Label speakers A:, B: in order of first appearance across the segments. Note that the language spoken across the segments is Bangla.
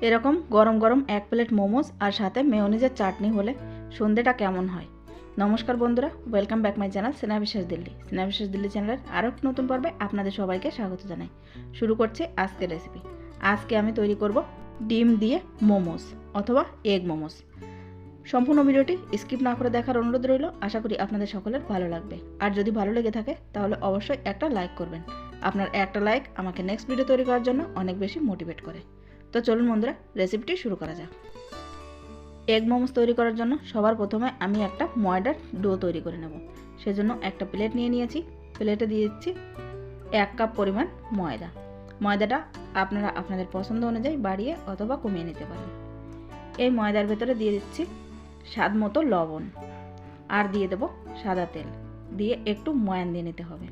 A: এরকম গরম গরম এক প্লেট মোমোস আর সাথে মেয়নিজের চাটনি হলে সন্ধেটা কেমন হয়? নমস্কার বন্ধুরা ওয়েলকাম ব্যাক মাই চ্যানেল সেনা বিশ্বাস দিল্লি সেনা বিশ্বাস দিল্লি চ্যানেলের আরও নতুন পর্বে আপনাদের সবাইকে স্বাগত জানাই। শুরু করছি আজকের রেসিপি আজকে আমি তৈরি করব ডিম দিয়ে মোমোস অথবা এগ মোমোস। সম্পূর্ণ ভিডিওটি স্কিপ না করে দেখার অনুরোধ রইল, আশা করি আপনাদের সকলের ভালো লাগবে। আর যদি ভালো লেগে থাকে, তাহলে অবশ্যই একটা লাইক করবেন। আপনার একটা লাইক আমাকে নেক্সট ভিডিও তৈরি করার জন্য অনেক বেশি মোটিভেট করে। তো চলুন বন্ধুরা রেসিপিটি শুরু করা যাক। এগ মোমোস তৈরি করার জন্য সবার প্রথমে আমি একটা ময়দার ডো তৈরি করে নেব। সেজন্য একটা প্লেট নিয়ে নিয়েছি। প্লেটে দিয়ে দিচ্ছি এক কাপ পরিমাণ ময়দা। ময়দাটা আপনারা আপনাদের পছন্দ অনুযায়ী বাড়িয়ে অথবা কমিয়ে নিতে পারেন। এই ময়দার ভেতরে দিয়ে দিচ্ছি স্বাদ মতো লবণ। আর দিয়ে দেবো সাদা তেল। দিয়ে একটু ময়ান দিয়ে নিতে হবে।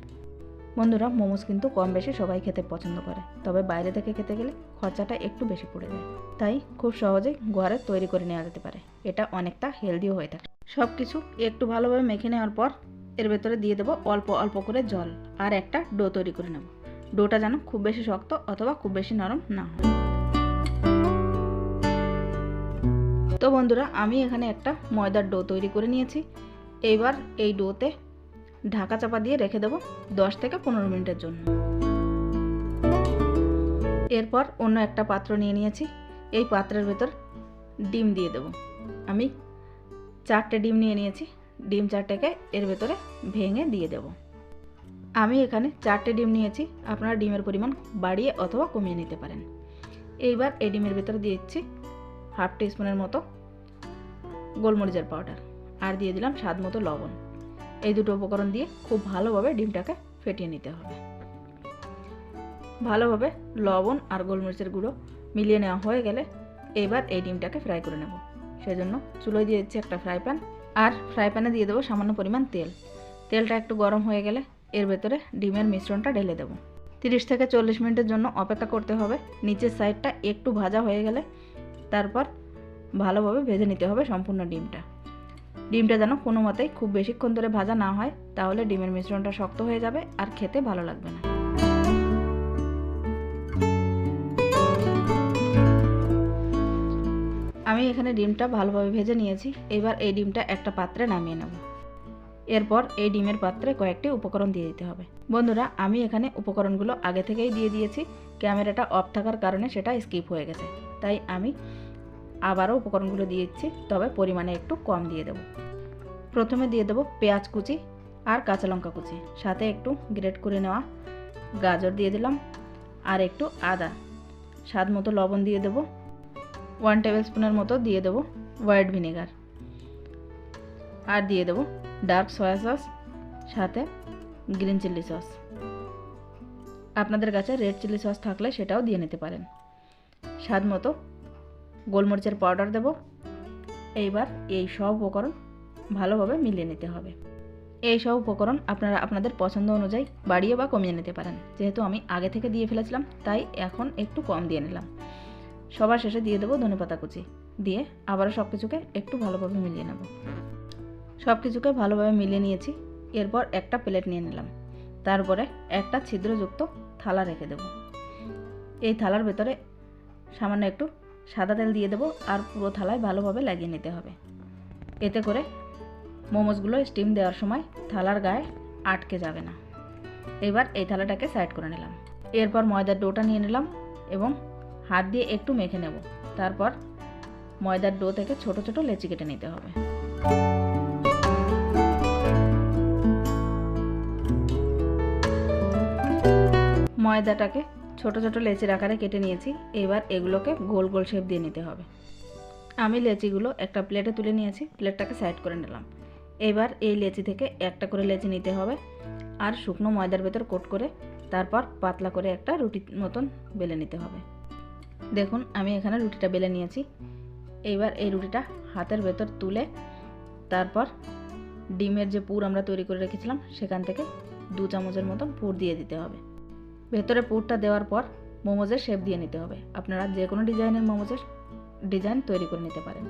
A: বন্ধুরা, মোমোস কিন্তু কম বেশি সবাই খেতে পছন্দ করে। তবে বাইরে থেকে খেতে গেলে খরচাটা একটু বেশি পড়ে যায়। তাই খুব সহজেই ঘরে তৈরি করে নেওয়া যেতে পারে। এটা অনেকটা হেলদিও হয়ে থাকে। সব কিছু একটু ভালোভাবে মেখে নেওয়ার পর এর ভেতরে দিয়ে দেবো অল্প অল্প করে জল আর একটা ডো তৈরি করে নেব। ডোটা যেন খুব বেশি শক্ত অথবা খুব বেশি নরম না হয়। তো বন্ধুরা, আমি এখানে একটা ময়দার ডো তৈরি করে নিয়েছি। এইবার এই ডোতে ঢাকা চাপা দিয়ে রেখে দেবো দশ থেকে পনেরো মিনিটের জন্য। এরপর অন্য একটা পাত্র নিয়ে নিয়েছি। এই পাত্রের ভেতর ডিম দিয়ে দেবো। আমি চারটে ডিম নিয়ে নিয়েছি। ডিম চারটেকে এর ভেতরে ভেঙে দিয়ে দেব। আমি এখানে চারটে ডিম নিয়েছি। আপনারা ডিমের পরিমাণ বাড়িয়ে অথবা কমিয়ে নিতে পারেন। এইবার এই ডিমের ভেতরে দিয়ে দিচ্ছি হাফ টিস্পুনের মতো গোলমরিচের পাউডার। আর দিয়ে দিলাম স্বাদ মতো লবণ। এই দুটো উপকরণ দিয়ে খুব ভালোভাবে ডিমটাকে ফেটিয়ে নিতে হবে। ভালোভাবে লবণ আর গোলমরিচের গুঁড়ো মিলিয়ে নেওয়া হয়ে গেলে এবার এই ডিমটাকে ফ্রাই করে নেব। সেজন্য চুলোয় দিয়ে দিচ্ছি একটা ফ্রাই প্যান আর ফ্রাই প্যানে দিয়ে দেবো সামান্য পরিমাণ তেল। তেলটা একটু গরম হয়ে গেলে এর ভেতরে ডিমের মিশ্রণটা ঢেলে দেবো। তিরিশ থেকে চল্লিশ মিনিটের জন্য অপেক্ষা করতে হবে। নিচের সাইডটা একটু ভাজা হয়ে গেলে তারপর ভালোভাবে ভেজে নিতে হবে সম্পূর্ণ ডিমটা। ডিমটা যেন কোনো মতেই খুব বেশিক্ষণ ধরে ভাজা না হয়, তাহলে ডিমের মিশ্রণটা শক্ত হয়ে যাবে আর খেতে ভালো লাগবে না। আমি এখানে ডিমটা ভালোভাবে ভেজে নিয়েছি। এবার এই ডিমটা একটা পাত্রে নামিয়ে নেব। এরপর এই ডিমের পাত্রে কয়েকটি উপকরণ দিয়ে দিতে হবে। বন্ধুরা, আমি এখানে উপকরণগুলো আগে থেকেই দিয়ে দিয়েছি। ক্যামেরাটা অফ থাকার কারণে সেটা স্কিপ হয়ে গেছে। তাই আমি আবারও উপকরণগুলো দিয়ে দিচ্ছি, তবে পরিমাণে একটু কম দিয়ে দেব। প্রথমে দিয়ে দেবো পেঁয়াজ কুচি আর কাঁচা লঙ্কা কুচি। সাথে একটু গ্রেট করে নেওয়া গাজর দিয়ে দিলাম আর একটু আদা। স্বাদ মতো লবণ দিয়ে দেবো। ওয়ান টেবিল স্পুনের মতো দিয়ে দেবো হোয়াইট ভিনেগার। আর দিয়ে দেবো ডার্ক সয়া সস, সাথে গ্রিন চিলি সস। আপনাদের কাছে রেড চিলি সস থাকলে সেটাও দিয়ে নিতে পারেন। স্বাদ মতো গোলমরিচের পাউডার দেব। এইবার এই সব উপকরণ ভালোভাবে মিলিয়ে নিতে হবে। এই সব উপকরণ আপনারা আপনাদের পছন্দ অনুযায়ী বাড়িয়ে বা কমিয়ে নিতে পারেন। যেহেতু আমি আগে থেকে দিয়ে ফেলেছিলাম, তাই এখন একটু কম দিয়ে নিলাম। সবার শেষে দিয়ে দেবো ধনেপাতা কুচি। দিয়ে আবারও সব কিছুকে একটু ভালোভাবে মিলিয়ে নেব। সব কিছুকে ভালোভাবে মিলিয়ে নিয়েছি। এরপর একটা প্লেট নিয়ে নিলাম। তারপরে একটা ছিদ্রযুক্ত থালা রেখে দেব। এই থালার ভেতরে সামান্য একটু সাদা তেল দিয়ে দেবো আর পুরো থালায় ভালোভাবে লাগিয়ে নিতে হবে। এতে করে মোমোসগুলো স্টিম দেওয়ার সময় থালার গায়ে আটকে যাবে না। এবার এই থালাটাকে সাইড করে নিলাম। এরপর ময়দার ডোটা নিয়ে নিলাম এবং হাত দিয়ে একটু মেখে নেব। তারপর ময়দার ডো থেকে ছোট ছোট লেচি কেটে নিতে হবে। ময়দাটাকে ছোট ছোট লেচির আকারে কেটে নিয়েছি। এবার এগুলোকে গোল গোল শেপ দিয়ে নিতে হবে। আমি লেচিগুলো একটা প্লেটে তুলে নিয়েছি, প্লেটটাকে সাইড করে নিলাম। এবার এই লেচি থেকে একটা করে লেচি নিতে হবে আর শুকনো ময়দার ভেতর কোট করে তারপর পাতলা করে একটা রুটির মতন বেলে নিতে হবে। দেখুন, আমি এখানে রুটিটা বেলে নিয়েছি। এইবার এই রুটিটা হাতের ভেতর তুলে তারপর ডিমের যে পুর আমরা তৈরি করে রেখেছিলাম, সেখান থেকে দু চামচের মতন পুর দিয়ে দিতে হবে। ভেতরে পুরটা দেওয়ার পর মোমোজের শেপ দিয়ে নিতে হবে। আপনারা যে কোনো ডিজাইনের মোমোজের ডিজাইন তৈরি করে নিতে পারেন।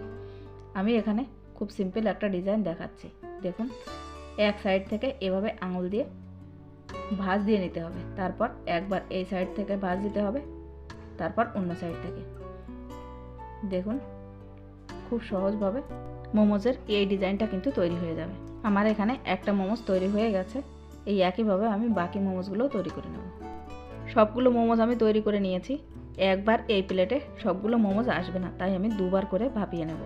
A: আমি এখানে খুব সিম্পল একটা ডিজাইন দেখাচ্ছি। দেখুন, এক সাইড থেকে এভাবে আঙুল দিয়ে ভাঁজ দিয়ে নিতে হবে। তারপর একবার এই সাইড থেকে ভাঁজ দিতে হবে, তারপর অন্য সাইড থেকে। দেখুন, খুব সহজভাবে মোমোজের এই ডিজাইনটা কিন্তু তৈরি হয়ে যাবে। আমার এখানে একটা মোমোজ তৈরি হয়ে গেছে। এই একইভাবে আমি বাকি মোমোজগুলোও তৈরি করে নেব। সবগুলো মোমোজ আমি তৈরি করে নিয়েছি। একবার এই প্লেটে সবগুলো মোমোজ আসবে না, তাই আমি দুবার করে ভাপিয়ে নেব।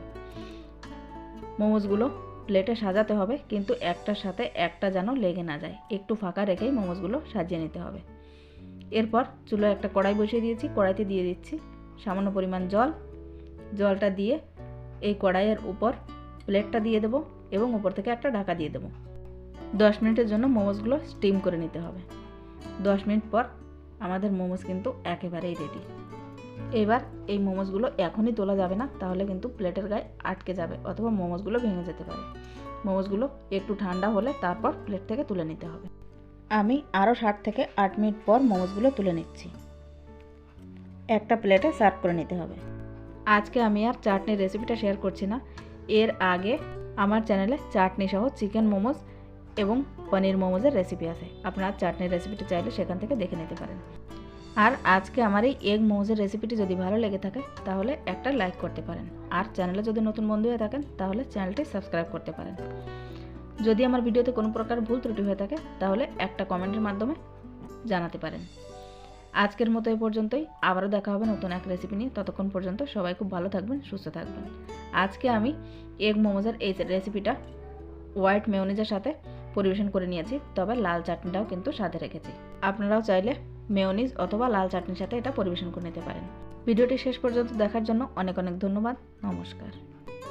A: মোমোজগুলো প্লেটে সাজাতে হবে, কিন্তু একটার সাথে একটা যেন লেগে না যায়। একটু ফাঁকা রেখেই মোমোজগুলো সাজিয়ে নিতে হবে। এরপর চুলো একটা কড়াই বসিয়ে দিয়েছি, কড়াইতে দিয়ে দিচ্ছি সামান্য পরিমাণ জল। জলটা দিয়ে এই কড়াইয়ের উপর প্লেটটা দিয়ে দেবো এবং উপর থেকে একটা ঢাকা দিয়ে দেবো। দশ মিনিটের জন্য মোমোজগুলো স্টিম করে নিতে হবে। দশ মিনিট পর আমাদের মোমোজ কিন্তু একেবারেই রেডি এবার এই মোমোজগুলো এখনই তোলা যাবে না, তাহলে কিন্তু প্লেটের গায়ে আটকে যাবে অথবা মোমোজগুলো ভেঙে যেতে পারে। মোমোজগুলো একটু ঠান্ডা হলে তারপর প্লেট থেকে তুলে নিতে হবে। আমি আরও ষাট থেকে আট মিনিট পর মোমোজগুলো তুলে নিচ্ছি। একটা প্লেটে সার্ভ করে নিতে হবে। আজকে আমি আর চাটনির রেসিপিটা শেয়ার করছি না। এর আগে আমার চ্যানেলে চাটনি সহ চিকেন মোমোজ এবং পনির মোমোজের রেসিপি আছে। আপনার চাটনির রেসিপিটা চাইলে সেখান থেকে দেখে নিতে পারেন। আর আজকে আমার এই এগ মোমোজের রেসিপিটি যদি ভালো লেগে থাকে, তাহলে একটা লাইক করতে পারেন। আর চ্যানেলে যদি নতুন বন্ধু হয়ে থাকেন, তাহলে চ্যানেলটি সাবস্ক্রাইব করতে পারেন। যদি আমার ভিডিওতে কোনো প্রকার ভুল ত্রুটি হয়ে থাকে, তাহলে একটা কমেন্টের মাধ্যমে জানাতে পারেন। আজকের মতো এ পর্যন্তই। আবারও দেখা হবে নতুন এক রেসিপি নিয়ে। ততক্ষণ পর্যন্ত সবাই খুব ভালো থাকবেন, সুস্থ থাকবেন। আজকে আমি এগ মোমোজের এই রেসিপিটা হোয়াইট মেয়নিজের সাথে পরিবেশন করে নিয়েছি, তবে লাল চাটনিটাও কিন্তু সাথে রেখেছি। আপনারাও চাইলে মেয়নিজ অথবা লাল চাটনির সাথে এটা পরিবেশন করে নিতে পারেন। ভিডিওটি শেষ পর্যন্ত দেখার জন্য অনেক অনেক ধন্যবাদ। নমস্কার।